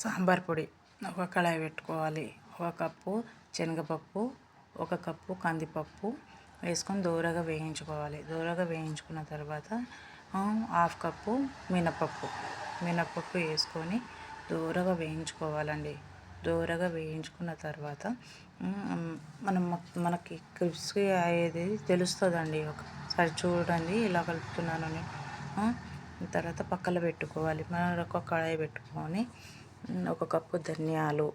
సాంబార్ పొడి. ఒక కళాయి పెట్టుకోవాలి. ఒక కప్పు శనగపప్పు ఒక కప్పు కందిపప్పు వేసుకొని దూరగా వేయించుకోవాలి. దూరగా వేయించుకున్న తర్వాత హాఫ్ కప్పు మినపప్పు. మినపప్పు వేసుకొని దూరగా వేయించుకోవాలండి. దూరగా వేయించుకున్న తర్వాత మనం మనకి క్రిస్పీ అయ్యేది తెలుస్తుందండి. ఒకసారి చూడండి ఇలా కలుపుతున్నాను తర్వాత పక్కన పెట్టుకోవాలి. మరొక కళాయి పెట్టుకొని ఒక కప్పు ధనియాలు.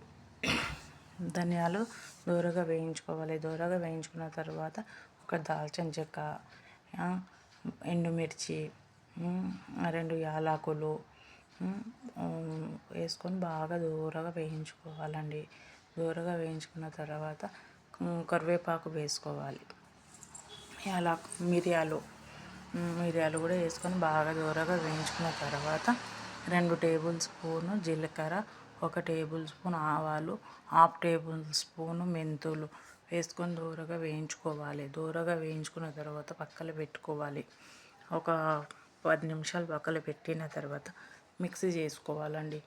ధనియాలు దూరగా వేయించుకోవాలి. దూరగా వేయించుకున్న తర్వాత ఒక దాల్చిన చెక్క ఎండుమిర్చి రెండు యాలకులు వేసుకొని బాగా దూరగా వేయించుకోవాలండి. దూరగా వేయించుకున్న తర్వాత కరివేపాకు వేసుకోవాలి. యాలకు మిరియాలు మిరియాలు కూడా వేసుకొని బాగా దూరగా వేయించుకున్న తర్వాత రెండు టేబుల్ స్పూను జీలకర్ర ఒక టేబుల్ స్పూన్ ఆవాలు హాఫ్ టేబుల్ స్పూను మెంతులు వేసుకొని దూరగా వేయించుకోవాలి. దూరగా వేయించుకున్న తర్వాత పక్కన పెట్టుకోవాలి. ఒక పది నిమిషాలు పక్కన పెట్టిన తర్వాత మిక్సీ చేసుకోవాలండి.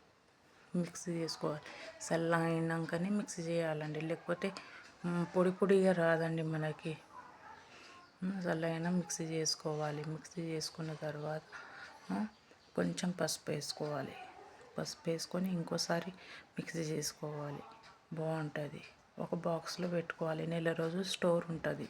మిక్సీ చేసుకోవాలి. చల్ల అయినాకనే మిక్సీ చేయాలండి. లేకపోతే పొడి పొడిగా రాదండి మనకి. చల్లగా మిక్సీ చేసుకోవాలి. మిక్సీ చేసుకున్న తర్వాత కొంచెం పసుపు వేసుకోవాలి. పసుపు వేసుకొని ఇంకోసారి మిక్సీ చేసుకోవాలి. బాగుంటుంది. ఒక బాక్స్లో పెట్టుకోవాలి. నెల రోజులు స్టోర్ ఉంటుంది.